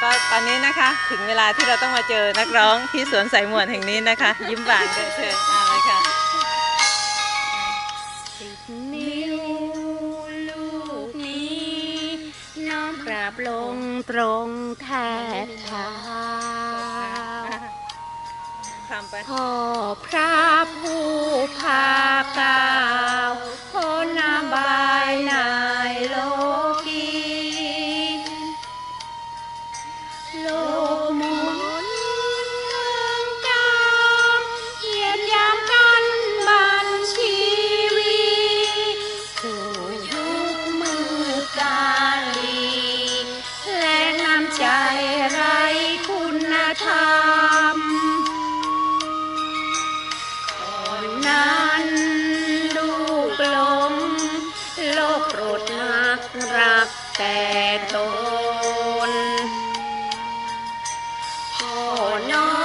แล้วก็ตอนนี้นะคะถึงเวลาที่เราต้องมาเจอนักร้องที่สวนสายหมวนแห่งนี้นะคะ ยิ้มหวานกันเชิญมาเลยค่ะสิบนิ้วลูกนี้น้อมกราบลงตรงแทบเท้าทำไปพ่อพระผู้พากล่าวพ้นนาบายนา โกรธนักรักแต่ตนพ่อน้อง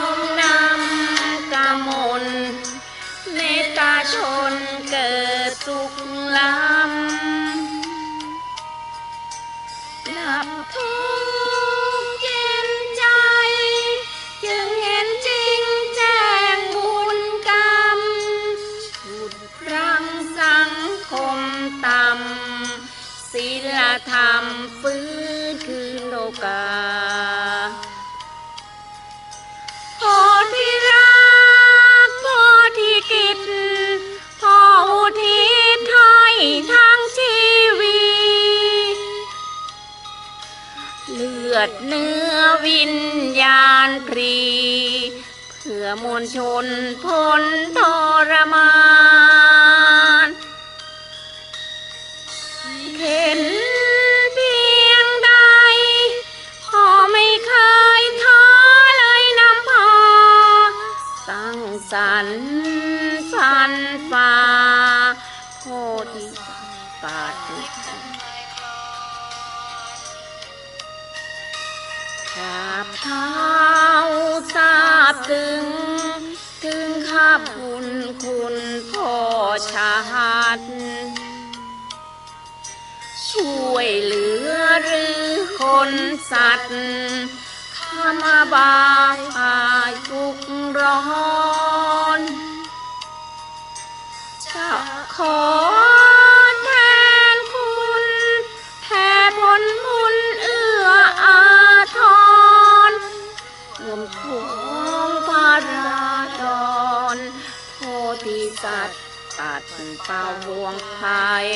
ธรรมฟื้นคืนโลกาพอที่รักพอที่กิจพออุทิศให้ทั้งชีวิตเลือดเนื้อวิญญาณพรี เพื่อมวลชนพ้นทรมา สรรค์ฟันฝ่าโพธิปาฏิกราบเท้าทราบถึง ถึงข้าบุญคุณพ่อชาติช่วยเหลือหรือคนสัตว์ข้ามาบายอายทุกร้อน สัตว์ตัดเป่าวงภัย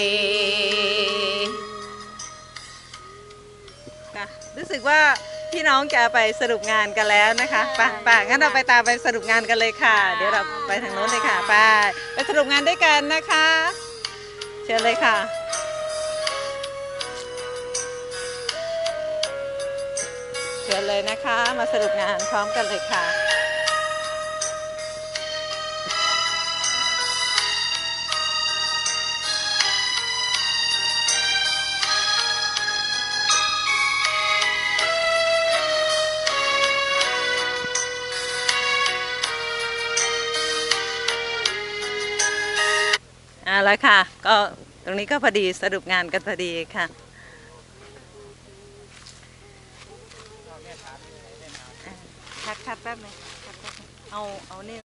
ค่ะรู้สึกว่า พี่น้องจะไปสรุปงานกันแล้วนะคะไป่ะป่ะงั้นเราไปตามไปสรุปงานกันเลยค่ะ เดี๋ยวเราไปทางโน้นเลยค่ะ ไป ไปสรุปงานด้วยกันนะคะ เชิญเลยค่ะเชิญเลยนะคะ มาสรุปงานพร้อมกันเลยค่ะ เอาละค่ะ ก็ตรงนี้ก็พอดีสรุปงานกันพอดีค่ะคัดคัดแป๊บนึงเอา เอาเนี่